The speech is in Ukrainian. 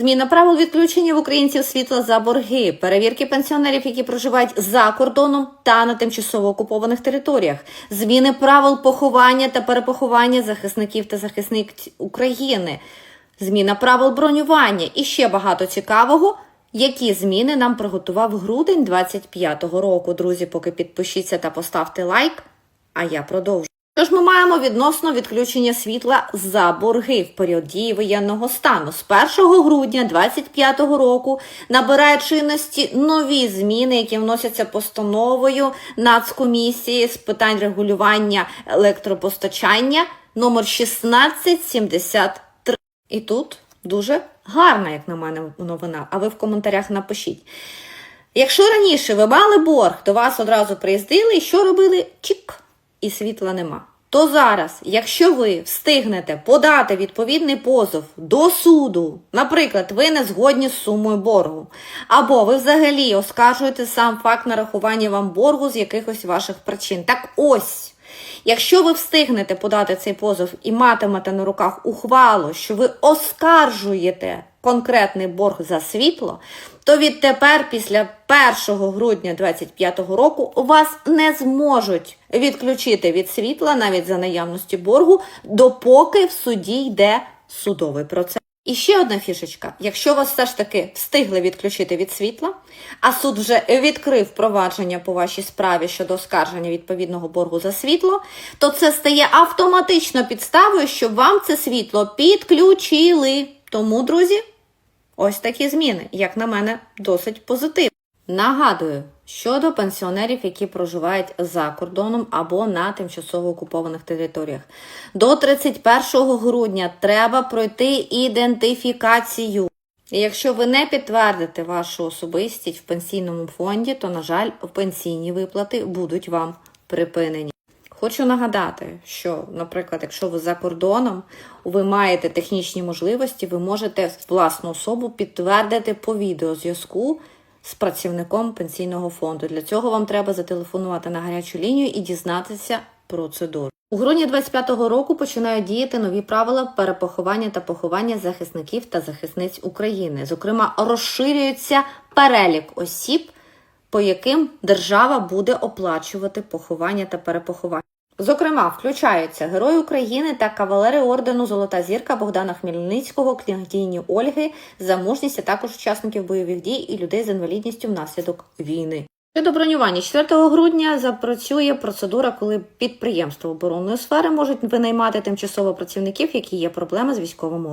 Зміна правил відключення в українців світла за борги, перевірки пенсіонерів, які проживають за кордоном та на тимчасово окупованих територіях, зміни правил поховання та перепоховання захисників та захисниць України, зміна правил бронювання і ще багато цікавого. Які зміни нам приготував грудень 25-го року? Друзі, поки підпишіться та поставте лайк, а я продовжу. Тож ми маємо відносно відключення світла за борги в період дії воєнного стану. З 1 грудня 2025 року набирає чинності нові зміни, які вносяться постановою Нацкомісії з питань регулювання електропостачання номер 1673. І тут дуже гарна, як на мене, новина. А ви в коментарях напишіть. Якщо раніше ви мали борг, до вас одразу приїздили і що робили? Чік, і світла нема. То зараз, якщо ви встигнете подати відповідний позов до суду, наприклад, ви не згодні з сумою боргу, або ви взагалі оскаржуєте сам факт нарахування вам боргу з якихось ваших причин. Так ось. Якщо ви встигнете подати цей позов і матимете на руках ухвалу, що ви оскаржуєте конкретний борг за світло, то відтепер, після 1 грудня 2025 року, вас не зможуть відключити від світла навіть за наявності боргу, допоки в суді йде судовий процес. І ще одна фішечка: якщо вас все ж таки встигли відключити від світла, а суд вже відкрив провадження по вашій справі щодо оскарження відповідного боргу за світло, то це стає автоматично підставою, щоб вам це світло підключили. Тому, друзі, ось такі зміни, як на мене, досить позитивні. Нагадую, щодо пенсіонерів, які проживають за кордоном або на тимчасово окупованих територіях. До 31 грудня треба пройти ідентифікацію. І якщо ви не підтвердите вашу особистість в пенсійному фонді, то, на жаль, пенсійні виплати будуть вам припинені. Хочу нагадати, що, наприклад, якщо ви за кордоном, ви маєте технічні можливості, ви можете власну особу підтвердити по відеозв'язку з працівником пенсійного фонду. Для цього вам треба зателефонувати на гарячу лінію і дізнатися процедуру. У грудні 25-го року починають діяти нові правила перепоховання та поховання захисників та захисниць України. Зокрема, розширюється перелік осіб, по яким держава буде оплачувати поховання та перепоховання. Зокрема, включаються Герої України та кавалери ордену Золота зірка Богдана Хмельницького, княгині Ольги, за мужність, а також учасників бойових дій і людей з інвалідністю внаслідок війни. Щодо бронювання, 4 грудня запрацює процедура, коли підприємства оборонної сфери можуть винаймати тимчасово працівників, які є проблеми з військовим обліком.